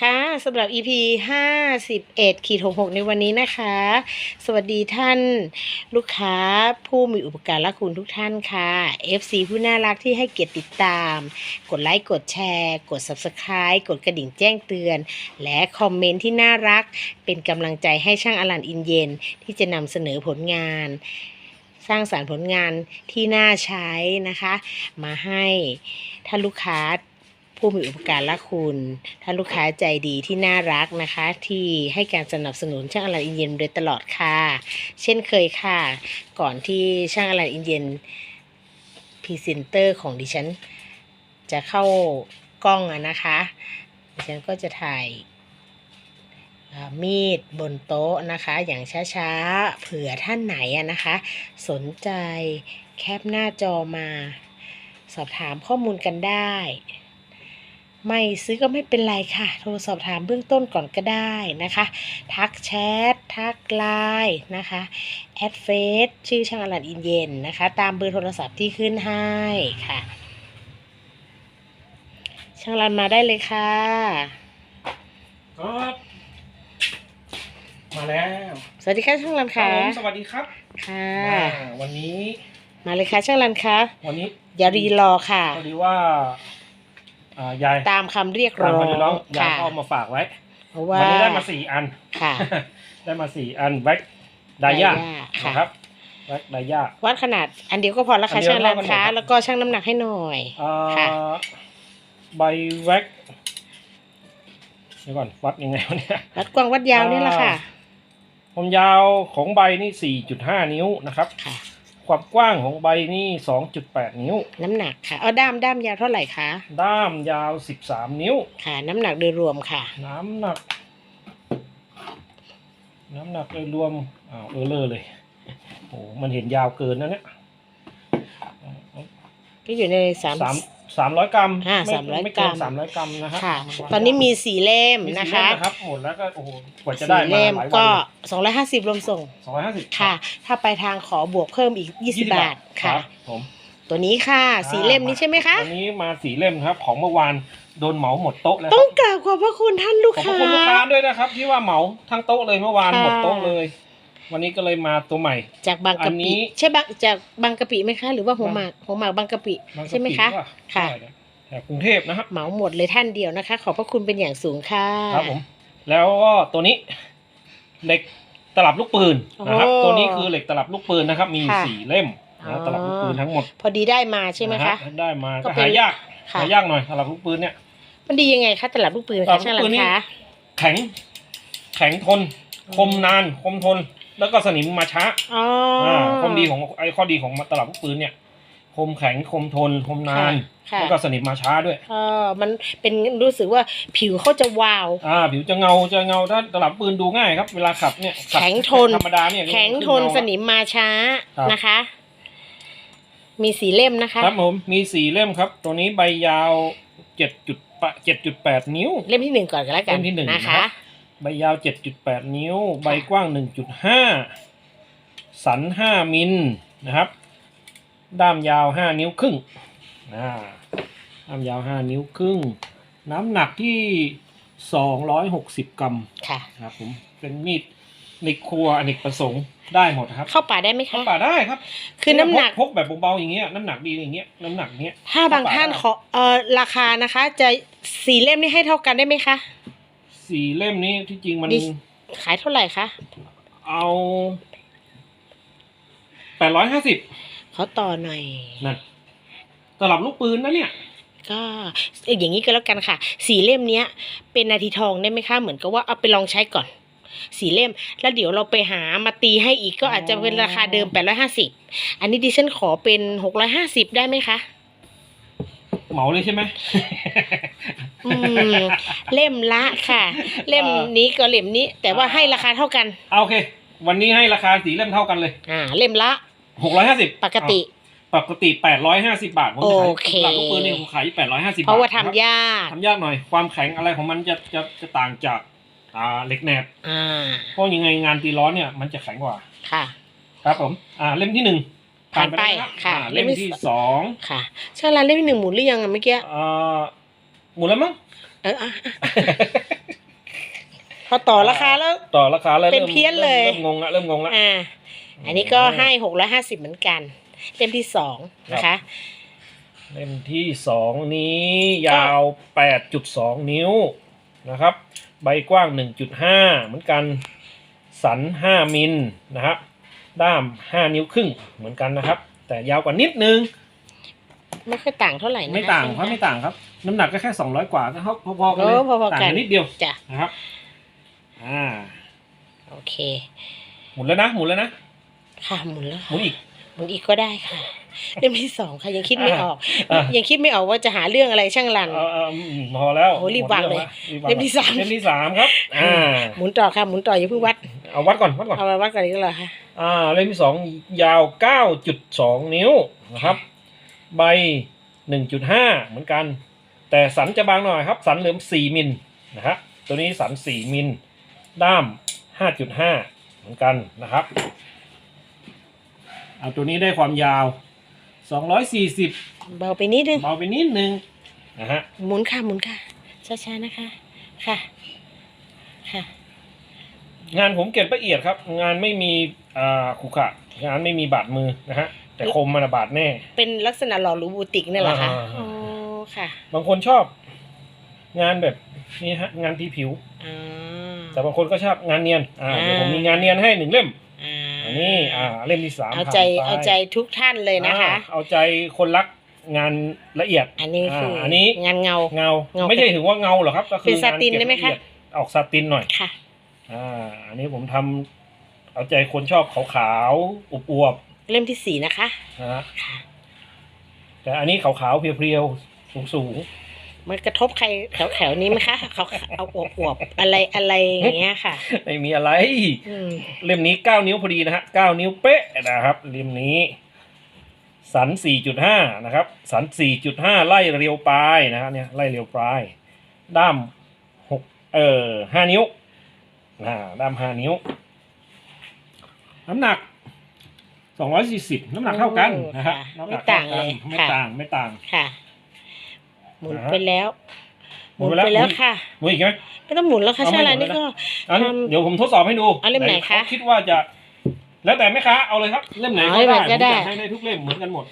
ค่ะสำหรับ EP 51ขีด66 ในวันนี้นะคะ สวัสดีท่านลูกค้าผู้มีอุปการะคุณทุกท่านค่ะ FC ผู้น่ารักที่ให้เกียรติติดตาม กดไลค์ กดแชร์ กด Subscribe กดกระดิ่งแจ้งเตือน และคอมเมนต์ที่น่ารัก เป็นกำลังใจให้ช่างอลันอินเย็น ที่จะนำเสนอผลงาน สร้างสารรค์ผลงานที่น่าใช้นะคะ มาให้ท่านลูกค้า ผู้มีอุปการะคุณท่านลูกค้าใจดีที่น่ารักนะคะ ที่ให้การสนับสนุนช่างอลันอินเย็นโดยตลอดค่ะ เช่นเคยค่ะ ก่อนที่ช่างอลันอินเย็นพรีเซนเตอร์ของดิฉัน จะเข้ากล้องนะคะ ดิฉันก็จะถ่ายมีดบนโต๊ะนะคะ อย่างช้าๆ เผื่อท่านไหนนะคะ สนใจแคปหน้าจอมา สอบถามข้อมูลกันได้ ไม่ซื้อก็ไม่เป็นไรค่ะ โทรสอบถามเบื้องต้นก่อนก็ได้นะคะ ทักแชท ทักไลน์นะคะ แอดเฟซชื่อช่างอลันอินเย็นนะคะ ตามเบอร์โทรศัพท์ที่ขึ้นให้ค่ะ ช่างอลันมาได้เลยค่ะ ครับ มาแล้วสวัสดีค่ะช่างอลันครัค่ะบผมสวัสดีครับค่ะมาวันนี้ มาเลยค่ะช่างอลันคะวันนี้อย่ารีรอค่ะ พอดีว่า อ่ายายตามคำเรียกตาร้มอมาดูน้องงยายค่ะก็เอามาฝากไว้เพราะว่าวันนี้ได้มาสี่อัน ค่ะ ได้มาสี่อันแบ็คไดย่าค่ะ นะครับแบ็คไดย่า วัดขนาดอันเดียวก็พอแล้วค่ะอันเดียวช่างอลันเท่ากันหมดคะครับ แล้วก็ช่างน้ำหนักให้หน่อย อ่าค่ะ ใบแว็กเดี๋ยวก่อนวัดยังไงวะเนี่ยวัดกว้างวัดยาวนี่แหละค่ะความยาวของใบนี่ 4.5 นิ้วนะครับ ค่ะ ความกว้างของใบนี่2.8นิ้ว น้ำหนักค่ะ เอาด้ามด้ามยาวเท่าไหร่คะ ด้ามยาว13นิ้ว ค่ะ น้ำหนักโดยรวมค่ะ น้ำหนัก น้ำหนักโดยรวมอ้าวเออเลอเลยโอ้มันเห็นยาวเกินนะเนี่ยก็อยู่ในสามสาม สามร้อยกรัมอ่าไ300ไม่กรัเกินมสามร้อยกรัมนะฮะค่ะ ตอนนี้มีสี่เล่มมีนะสี่คะเล่มนะครับหมดแล้วก็โอ้โหกว่าจะได้สี่มาเล่มหลายก็วันสองร้อยห้าสิบรวมส่งสองร้อยห้าสิบค่ะ ถ้าไปทางขอบวกเพิ่มอีกยี่สิบบาทค่ะผมตัวนี้ค่ะสีเล่มนี้ใช่ไหมคะ วันนี้มาสี่เล่มครับ ของเมื่อวานโดนเหมาหมดโต๊ะแล้วคต้รัอบงกราบขอบพระคุณท่านลูกขอบพค้า ระคุณลูกค้าด้วยนะครับ ที่ว่าเหมาทั้งโต๊ะเลยเมื่อวานค่ะ หมดโต๊ะเลย วันนี้ก็เลยมาตัวใหม่ จากบางอักะนนี้ ปิใช่บางจากบางกะปิไหมคะ หรือว่าหัวหมากหัวหมากบางกะปิบางกใช่ไหมปิคะว่าค่ะ ใช่แถวกรุงเทพนะครับ เหมาหมดเลยท่านเดียวนะคะ ขอบพระคุณเป็นอย่างสูงค่ะ ครับผม แล้วก็ตัวนี้เหล็กตลับลูกปืนนะครับ โอ้ตัวนี้คือเหล็กตลับลูกปืนนะครับ มีค่ะสี่เล่มอ๋นะอตลับลูกปืนทั้งหมดพอดีได้มาใช่ไหมนคะฮได้มาก็ก็เป็นหายากค่ะ หายากหน่อยตลับลูกปืนเนี่ย มันดียังไงคะตลับลูกปืนตลัคะบช่างลูกปืรันนนี่ คะ แข็ง แข็งทน คมนาน คมทน แล้วก็สนิมมาช้าอ๋อออ่าความดีของไอ้ข้อดีของตลับลูกปืนเนี่ย คมแข็งคมทนคมนาน ค่ะแล้วก็สนิมมาช้าด้วย เออมันเป็นรู้สึกว่าผิวเขาจะวาว อ่า ผิวจะเงาจะเงาถ้าตลับปืนดูง่ายครับ เวลาขับเนี่ยขับแข็งทน ธรรมดาเนี่ยแข็งทนขึ้เาสนิมมาช้าครับนะคะ มีสีเล่มนะคะ ครับผม มีสี่เล่มครับ ตัวนี้ใบยาวเจ็ดจุดเจ็ดจุดแปดนิ้ว เล่มที่หนึ่งก่อนกันแล้วกันเล่มที่หนึ่งนะนะครัคะบ ใบยาวเจ็ดจุดแปดนิ้ว ใบกว้างหนึ่งจุดห้าสันห้ามิลนะครับ ด้ามยาวห้านิ้วครึ่งอ่าด้ามยาวห้านิ้วครึ่ง น้ำหนักที่สองร้อยหกสิบกรัมค่ะครับผม เป็นมีดในครัวอเนกประสงค์ได้หมดครับ เข้าป่าได้ไหมเข้าคะป่าได้ครับ คือน้ำหนักพกแบบเบาๆอย่างเงี้ยน้ำหนักดีอย่างเงี้ยน้ำหนักเงี้ยถ้าบางท่านขอเออราคานะคะ จะสีเล่มนี่ให้เท่ากันได้ไหมคะ สี่เล่มนี้ที่จริงมันดิขายเท่าไหร่คะ เอาแปดร้อยห้าสิบขอต่อหน่อยนั่นตลับลูกปืนนะเนี่ย ก็เอ่ออย่างนี้ก็แล้วกันค่ะ สีเล่มเนี้ย เป็นนาทีทองได้ไหมคะเหมือนกับว่าเอาไปลองใช้ก่อน สีเล่ม แล้วเดี๋ยวเราไปหามาตีให้อีกก็อาจจะเป็นราคาเดิม850อันนี้ดิฉันขอเป็น650ได้ไหมคะเหมาเลยใช่ไหม อืมเล่มละค่ะ เล่มนี้ก็เล่มนี้ แต่ว่าให้ราคาเท่ากัน เอาโอเค วันนี้ให้ราคาสีเล่มเท่ากันเลย อ่า เล่มละหกร้อยห้าสิบปกติ ปกติแปดร้อยห้าสิบาทผมจะขายโอเคตลับลูกปืนเนี่ยผมขายแปดร้อยห้าสิบาทเพราะว่าทำนคบยากทำยากหน่อย ความแข็งอะไรของมันจะจะจะต่างจากอ่าเหล็กแหนบอ่าเพราะยังไงงานตีร้อนเนี่ยมันจะแข็งกว่า ค่ะ ครับผม อ่า เล่มที่หนึ่งผ่านไปแล้วรับค่ะอ่าเล่เล่มมที่ที่สสองค่ะช่างร้านเล่มที่หนึ่งหมุนหรือยังอะเมื่อกี้อ่า หมดแล้วมั้ง เอออะอต่อราคาแล้ว ต่อราคาแล้วเป็นริ่มเพี้ยนเลย เริ่มงงละเริ่มงงละอ่า อันนี้ก็ให้หกร้อยห้าสิบเหมือนกัน เล่มที่สองนะคะ เล่มที่สองนี้ยาวแปดจุดสองนิ้วนะครับ ใบกว้างหนึ่งจุดห้าเหมือนกัน สันห้ามิลนะครับ ด้ามห้านิ้วครึ่งเหมือนกันนะครับ แต่ยาวกว่านิดนึง ไม่ค่อยต่างเท่าไหร่นะคะไม่ต่างใช่หครับไม่ต่างครับ น้ำหนักก็แค่สองร้อยกว่าก็เขาพอๆกันเอเลยอพอๆกัน ต่างกันนิดเดียวจ้ะนะครับ อ่า โอเค หมุนแล้วนะ หมุนแล้วนะ ค่ะหมุนแล้วหมุนอีก หมุนอีกก็ได้ค่ะ เล่มที่สองค่ะยังคิดไม่ออก อะ ยังคิดไม่ออกว่าจะหาเรื่องอะไรช่างรัน เอาเอาอืมพอแล้วโอ้รีบวางเลยรีบวางเล่มที่สาม เล่มที่สามครับ อ่า หมุนต่อค่ะหมุนต่ออย่าเพิ่งวัดเอาวัดก่อนวัดก่อน เอาไปวัดก่อนอีกเหรอคะอ่าเล่มที่สองยาวเก้าจุดสองนิ้วนะครับ ใบหนึ่งจุดห้าเหมือนกัน แต่สันจะบางหน่อยครับ สันเหลือสี่มิลนะฮะตัวนี้สันสี่มิลด้ามห้าจุดห้าเหมือนกันนะครับเอาตัวนี้ได้ความยาวสองร้อยสี่สิบเบาไปนิดนึง เบาไปนิดนึงนะฮะหมุนค่ะหมุนค่ะ ช้าๆนะคะ ค่ะ ค่ะ งานผมเก็บละเอียดครับ งานไม่มีอ่าขรุขระงานไม่มีบาดมือนะฮะแต่คมมันอะบาดแน่ เป็นลักษณะหล่อหรูบูติกเนี่ยเหรอคะอ่า อ๋อ ค่ะ บางคนชอบงานแบบนี้ฮะงานที่ผิวอ่าแต่บางคนก็ชอบงานเนียน อ่าอ่า เดี๋ยวผมมีงานเนียนให้หนึ่งเล่มอ่าอันนี้อ่าเล่มที่สามเอาใจผ่นไปเอาใจทุกท่านเลยนะคะ อ่าเอาใจคนรักงานละเอียด อันนี้คืออ่าอัอันนี้ งานเงา เงา เงาไม่ใช่ถือว่าเงาหรอกครับก็คือเป็นซาตินงเก็บได้ไหมคะลเอียออกซาตินหน่อย ค่ะ อ่า อันนี้ผมทำเอาใจคนชอบขาวๆอวบเล่มที่สี่นะคะ ๆนะฮะ ค่ะ แต่อันนี้ขาวๆเพรียว ๆสูงมันกระทบใครแถวแถวๆนี้ไหมคะเขาเอาอวบอวบๆอะไรอะไรอย่างเงี้ยค่ะๆไม่มีอะไรอืมเล่มนี้เก้านิ้วพอดีนะฮะเก้านิ้วเป๊ะนะครับเล่มนี้ สันสี่จุดห้านะครับ สันสี่จุดห้าไล่เรียวปลายนะฮะเนี่ยไล่เรียวปลาย ด้ามหกเอ่อห้านิ้วนะด้ามห้านิ้ว น้ำหนักสองร้อยสี่สิบน้ำหนักเท่ากันนะฮะค่ะน้ำหนักไม่ต่างท่เลยไม่ค่ะต่างไม่ต่างค่ะ หมุนอ่าฮะไปแล้วหหมุมุนนไปไปแล้แล้ววค่ะมุ้ยอีกไหมไม่ต้องหมุนแล้วค่ะเอาไม่ใช่อะไรหมุนนี่แล้วก็อันทำเดี๋ยวผมทดสอบให้ดูเอาเล่มไหนคะขาคิดว่าจะ แล้วแต่แม่ค้าเอาเลยครับเล่มไหนเอาก็เล่มได้ไหนก็ได้ผมจะให้ได้ทุกเล่มเหมือนกันหมด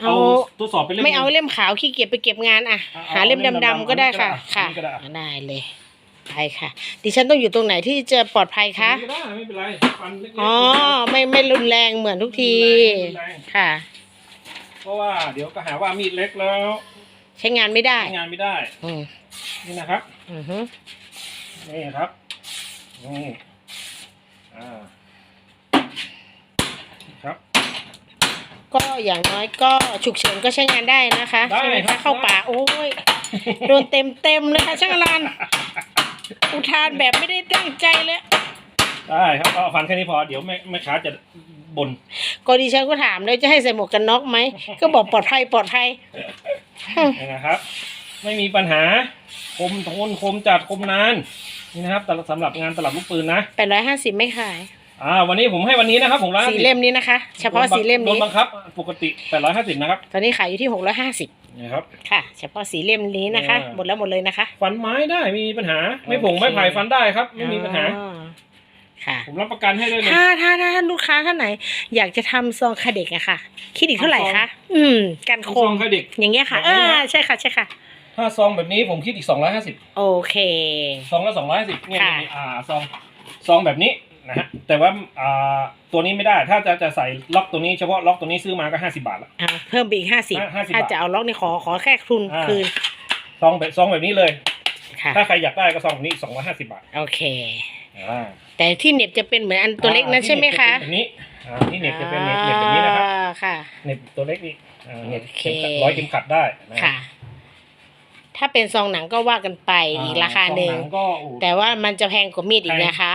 เอาทดสอบเป็นเล่มไม่เอาหนึ่งเล่มขาวขี้เกียจไปเก็บงานอะเอาหาเล่มเอาเล่มดำดำๆๆก็ได้อันนี้ก็ค่ะได้ค่ะอันนี้ก็ได้ได้เลยไปค่ะ ดิฉันต้องอยู่ตรงไหนที่จะปลอดภัยคะไม่ได้ไม่เป็นไรฟันเล็กๆอ๋อไม่ไม่รุนแรงเหมือนทุกทีไม่รุนแรงค่ะ เพราะว่าเดี๋ยวก็หาว่ามีดเล็กแล้ว ใช้งานไม่ได้ ใช้งานไม่ได้ อืมนี่นะครับ อือฮึนี่ครับ นี่อ่าครับ ก็อย่างน้อยก็ฉุกเฉินก็ใช้งานได้นะคะได้ใช่ไหมครัคะบเข้าป่าโอ้ยโดนเต็มเต็มๆเลยค่ะช่างอลันอุทานแบบไม่ได้ตั้งใจเลย ได้ครับเอาฟันแค่นี้พอเดี๋ยวแม่แม่ค้าจะบ่นก็ดิฉันก็ถามเลยจะให้ใส่หมวกกันน็อกไหม ก็บอกปลอดภัยปลอดภัย นี่นะครับ ไม่มีปัญหาคมทนคมจัดคมนานนี่นะครับแต่สำหรับงานตลับลูกปืนนะแปดร้อยห้าสิบไม่ขาย อ่า วันนี้ผมให้วันนี้นะครับผมร้านสีเล่มนี้นะคะ เฉพาะสีเล่มโดนี้นบังคับ ปกติ850นะครับ ตอนนี้ขายอยู่ที่หกร้อยห้าสิบนี่ครับ ค่ะ เฉพาะสีเล่มนี้นะคะอ่าหมดแล้วหมดเลยนะคะ ฟันไม้ได้ไม่มีปัญหา ไม่ผงโอเคไม่ไผ่ฟันได้ครับ ไม่มีปัญหาอ๋อ ค่ะ ผมรับประกันให้ได้เลย ถ้าถ้าถ้าลูกค้าท่านไหน อยากจะทำซองคาเด็กอะค่ะ คิดอีกเท่าไหร่ซองคะ อืม กันคซองมให้เด็ก อย่างเงี้ยค่ะแบบนี้อ่านะ ใช่ค่ะ ใช่ค่ะ ถ้าซองแบบนี้ผมคิดอีก250โอเค ซองละ250เนี่ยค่ะนี่อ่าซองซองแบบนี้นะฮะแต่ว่าอ่าตัวนี้ไม่ได้ถ้าจะจะใส่ล็อกตัวนี้เฉพาะล็อกตัวนี้ซื้อมาก็50บาทละ อ่าเพิ่มไปอีกห้าสิบห้าสิบถ้าบาทจะเอาล็อกนี่ขอขอแค่ทุนอ่า คืนซองแบบซองแบบนี้เลย ค่ะ ถ้าใครอยากได้ก็ซองแบบนี้อีก250บาทโอเค อ่า แต่ที่เหน็บจะเป็นเหมือนอันตัวเล็กนั้นใช่ไหมคะที่เหน็บจเป็นแบบนี้อ่าที่เหน็บจะเป็นเหน็บเหน็บแบบนี้นะครับอ่าค่ะ เหน็บตัวเล็กนี่อ่าเหน็บโอเคเข็มขัดร้อยเข็มขัดได้นะค่ะ ถ้าเป็นซองหนังก็ว่ากันไปอีกราคาหนึ่ง ซอก็โอ้แต่ว่ามันจะแพงกว่ามีดอีกนะคะ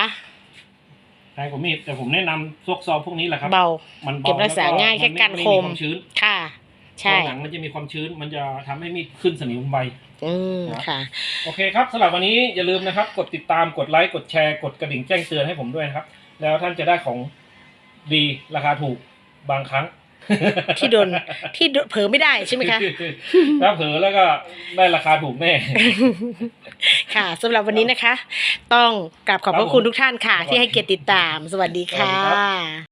แพงกว่ามีดแต่ผมแนะนำซอกซองพวกนี้แหละครับ เบา มันเก็บรักษาง่ายแค่กันคมนไชื้น ค่ะ ใช่ซองหนังมันจะมีความชื้นมันจะทำให้มีดขึ้นสนิมไวอืมนะค่ะ โอเคครับสำหรับวันนี้อย่าลืมนะครับ กดติดตามกดไลค์กดแชร์กดกระดิ่งแจ้งเตือนให้ผมด้วยนะครับ แล้วท่านจะได้ของดีราคาถูกบางครั้ง ที่โดนที่โดนเผลอไม่ได้ใช่ไหมคะ ถ้าเผลอแล้วก็ได้ราคาถูกแน่ ค่ะสำหรับวันนี้นะคะ ต้องกราบขอบพครัระบคุณผมทุกท่านค่ะ ที่ให้เกียรติติดตาม สวัสดีสวัสดีค่ะครับ